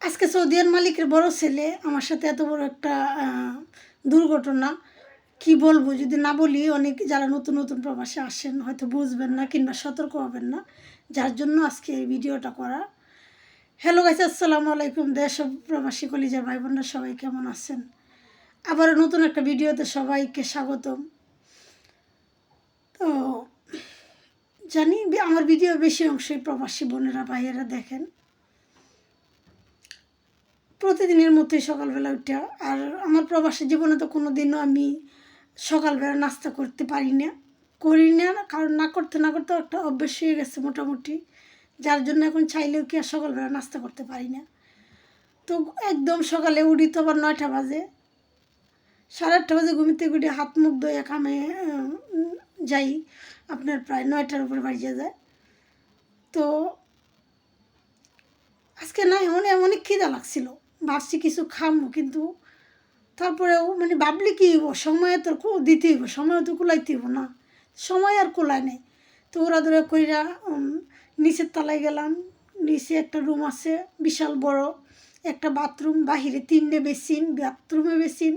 আজকে সৌদিয়ান মালিকের বড় ছেলে, আমার সাথে এত বড় একটা দুর্ঘটনা। কি বলব, যদি না বলি অনেক যারা নতুন নতুন প্রবাসে আসেন, হয়তো বুঝবেন না কিংবা সতর্ক হবেন না। যার জন্য আজকে এই ভিডিওটা করা। হ্যালো গাইস আসসালামু আলাইকুম। দেশ প্রবাসী কলিজার ভাই বোনরা সবাই কেমন আছেন? আবারও নতুন একটা ভিডিওতে সবাইকে স্বাগতম। তো, জানি আমার ভিডিও বেশি অংশই প্রবাসী বোনেরা, ভাইয়েরা দেখেন। প্রতিদিনের মতোই সকালবেলা উঠে, আর আমার প্রবাসী জীবনে তো কোনো দিনও আমি সকালবেলা নাস্তা করতে পারি না। করি না, কারণ না করতে না করতে একটা অভ্যেস হয়ে গেছে মোটামুটি, যার জন্য এখন চাইলেও কি আর সকালবেলা নাস্তা করতে পারি না। তো একদম সকালে উঠি তো আবার নয়টা বাজে। সাড়ে আটটা বাজে ঘুমিতে ঘুরে হাত মুখ ধুয়ে কামে যাই, আপনার প্রায় নয়টার উপরে বাড়িয়ে যায়। তো আজকে না এমন অনেক খিদা লাগছিল। ভাবছি কিছু খামো, কিন্তু তারপরেও মানে ভাবলি কি হইব? সময় তো দিতে হইব, সময় তো কুলাইতে হইব না। সময় আর কুলায় নেই। তো ওরা ধরে কইরা নিচের তলায় গেলাম। নিচে একটা রুম আছে, বিশাল বড়। একটা বাথরুম, বাহিরে তিনটে বেসিন, বাথরুমে বেসিন।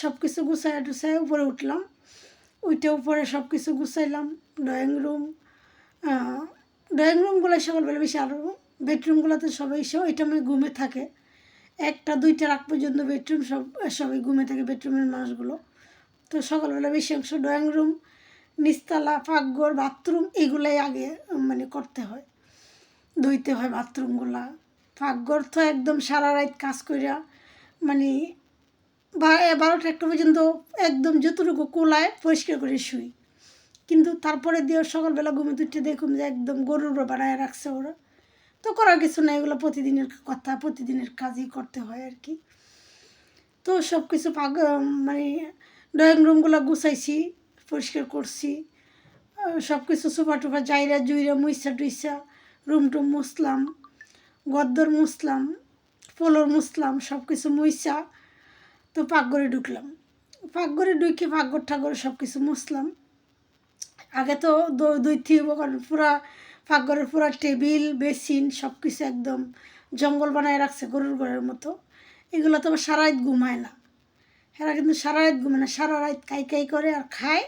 সব কিছু গুছায় টুছায় উপরে উঠলাম। ওইটা উপরে সব কিছু গুছাইলাম। ড্রয়িং রুম ড্রয়িং রুমগুলো সকালবেলা বেশি আরও বেডরুমগুলোতে সবাই এসে ওইটা আমি ঘুমে থাকে। একটা, দুইটা রাত পর্যন্ত বেডরুম সব, সবাই ঘুমে থাকে বেডরুমের মানুষগুলো। তো সকালবেলা বেশি অংশ ড্রয়িং রুম নিচতলা, পাকঘর বাথরুম এগুলাই আগে মানে করতে হয়। ধুইতে হয় বাথরুমগুলা পাকঘর তো একদম সারা রাত কাজ কইরা মানে বারোটা একটা পর্যন্ত একদম যতটুকু কোলায় পরিষ্কার করে শুই। কিন্তু তারপরে দিয়ে সকালবেলা ঘুমে উঠে দেখুন যে একদম গরুর বানায় রাখছে ওরা। তো করার কিছু না এগুলো প্রতিদিনের কথা, প্রতিদিনের কাজই করতে হয় আর কি। তো সব কিছু পাগ মানে ড্রয়িং রুমগুলো গুছাইছি, পরিষ্কার করছি সব কিছু সোফা টোফা জাইরা জুইরা মুইসা টুইসা রুম টুম মুছলাম, গদ্দর মুছলাম পোলর মুছলাম সব কিছু মুইসা, তো পাকঘরে ঢুকলাম। পাকঘরে ঢুকে পাকঘর ঠাকর সব কিছু মুছলাম। আগে তো দই থিব কারণ পুরা পাকঘরের পুরা টেবিল, বেসিন সব কিছু একদম জঙ্গল বানায় রাখছে গরুর ঘরের মতো। এগুলো তো সারা রাত ঘুমায় না। এরা কিন্তু সারা রাত ঘুমায় না, সারা রাত কাই কাই করে আর খায়।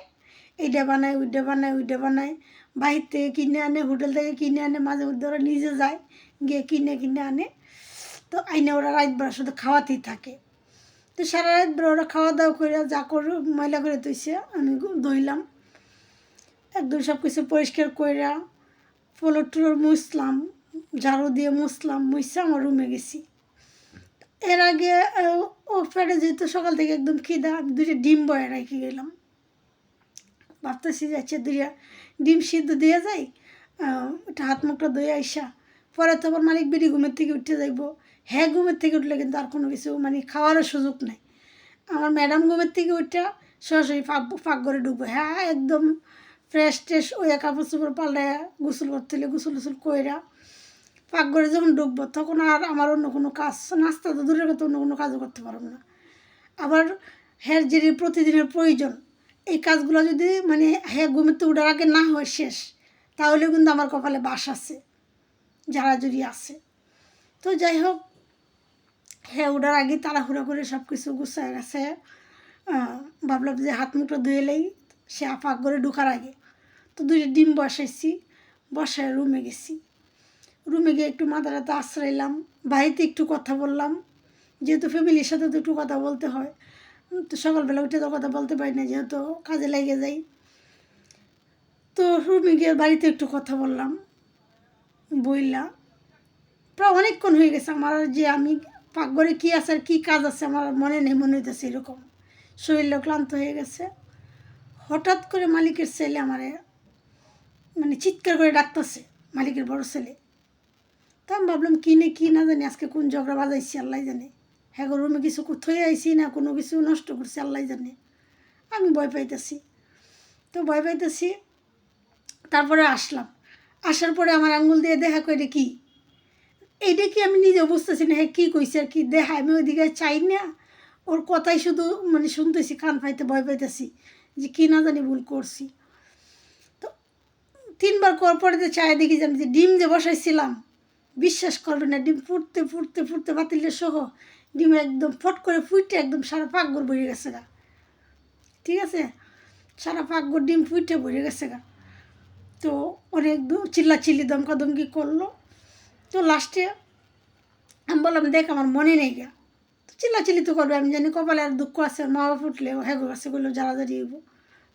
এইটা বানায় ওইটা বানায় ওইটা বানায়। বাহির থেকে কিনে আনে, হোটেল থেকে কিনে আনে, মাঝে মধ্যে ওরা নিজে যায়, গিয়ে কিনে কিনে আনে। তো আইনে ওরা রাত বেলা শুধু খাওয়াতেই থাকে। তো সারা রাত বেলা ওরা খাওয়া দাওয়া করে যা করে, ময়লা করে তুইছে আমি ধুইলাম। একদম সব কিছু পরিষ্কার কইরা ফ্লোর টুলোর মুছলাম ঝাড়ু দিয়ে মুছলাম মুছছে আমার রুমে গেছি। এর আগে ও ফেটে যেহেতু সকাল থেকে একদম খিদা, আমি দুটো ডিম বয়ে রেখে গেলাম। ভাবতেছি যাচ্ছে দুইটা ডিম সিদ্ধ দিয়ে যাই একটা হাত মুখটা ধুয়ে আইসা। পরে তো আবার মালিক বিড়ি ঘুমের থেকে উঠে যাইব। হ্যাঁ ঘুমের থেকে উঠলে কিন্তু আর কোনো কিছু মানে খাওয়ারও সুযোগ নাই। আমার ম্যাডাম ঘুমের থেকে উঠে সরাসরি পাক পাক করে ঢুকবো। হ্যাঁ একদম ফ্রেশ ট্রেশ ওই কাপড় চোপড় পাল্টায় গোসল করতে হলে গোসল গোসল কইরা পাকঘরে যখন ঢুকবো তখন আর আমার অন্য কোনো কাজ, নাস্তা তো দূরের কথা, অন্য কোনো কাজও করতে পারব না। আবার হ্যার যে প্রতিদিনের প্রয়োজন, এই কাজগুলো যদি মানে হ্যাঁ ঘুমিতে উঠার আগে না হয় শেষ, তাহলে কিন্তু আমার কপালে বাস আছে যারা যদি আছে। তো যাই হোক হ্যাঁ ওঠার আগে তাড়াহুড়া করে সব কিছু গুছায় গেছে ভাবলাম যে হাত মুখটা ধুয়ে এলেই সে পাক করে ঢোকার আগে। তো দুইটা ডিম বসাইছি, বসায় রুমে গেছি। রুমে গিয়ে একটু মাথা রাতে আশ্রাইলাম, বাড়িতে একটু কথা বললাম। যেহেতু ফ্যামিলির সাথে তো একটু কথা বলতে হয় তো সকালবেলা উঠে তো কথা বলতে পারি না, যেহেতু কাজে লেগে যাই। তো রুমে গিয়ে বাড়িতে একটু কথা বললাম, বইলা। প্রায় অনেকক্ষণ হয়ে গেছে আমার যে আমি পাকঘরে কী আছে আর কী কাজ আছে, আমার মনে নেই, মনে হইতেছে এরকম। শরীরটা ক্লান্ত হয়ে গেছে। হঠাৎ করে মালিকের ছেলে আমারে মানে চিৎকার করে ডাকতেছে, মালিকের বড় ছেলে। তা আমি ভাবলাম, কী নে, কী না জানি, আজকে কোন ঝগড়া বাজাইছি, আল্লাহ জানে। হ্যাঁ রুমে কিছু থয়ে আইছি না, কোনো কিছু নষ্ট করছি, আল্লাহ জানে। আমি ভয় পাইতেছি। তো ভয় পাইতেছি, তারপরে আসলাম। আসার পরে আমার আঙ্গুল দিয়ে দেখা করে কি? এইটা কি? আমি নিজে বুঝতেছি না হ্যাঁ কী কইছে আর কি। দেখা আমি ওইদিকে চাই না ওর কথাই শুধু মানে শুনতেছি, কান পাইতে ভয় পাইতেছি। যে কী না জানি ভুল করছি। তো তিনবার করার পরে যে চায় দেখি যে আমি যে ডিম যে বসাইছিলাম, বিশ্বাস করবে না, ডিম ফুটতে ফুটতে ফুটতে বাতিলে সহ ডিম একদম ফট করে ফুটে একদম সারা পাকঘর ভরে গেছে গা। ঠিক আছে? সারা পাকঘর ডিম ফুটে ভরে গেছে গা। তো অনেক চিল্লা চিল্লি দমকা দমকি করল। তো লাস্টে আমি বললাম, দেখ, আমার মনে নেই গা। তো চিল্লা চিল্লি তো করবে, আমি জানি কপালে আর দুঃখ আছে মা বাবা ফুটলে আছে বলল জারাজারি হইব।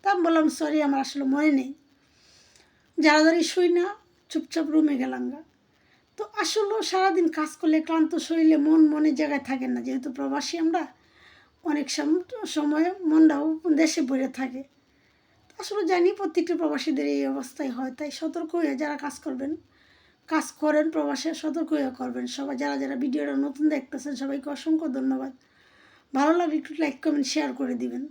তা আমি বললাম সরি আমার আসলে মনে নেই। জারাজারি শুই না, চুপচাপ রুমে গেলাম গা। তো আসলেও সারাদিন কাজ করলে ক্লান্ত শরীরে মন মনের জায়গায় থাকে না, যেহেতু প্রবাসী আমরা, অনেক সম- সময় মনটাও দেশে পড়ে থাকে। আসলে জানি প্রত্যেকটা প্রবাসীদের এই অবস্থায় হয়, তাই সতর্ক হয়ে যারা কাজ করবেন কাজ করেন, প্রবাসে সতর্ক করবেন। সবাই যারা যারা ভিডিওটা নতুন দেখতেছেন, সবাইকে অসংখ্য ধন্যবাদ। ভালো লাগলে একটু লাইক কমেন্ট শেয়ার করে দিবেন।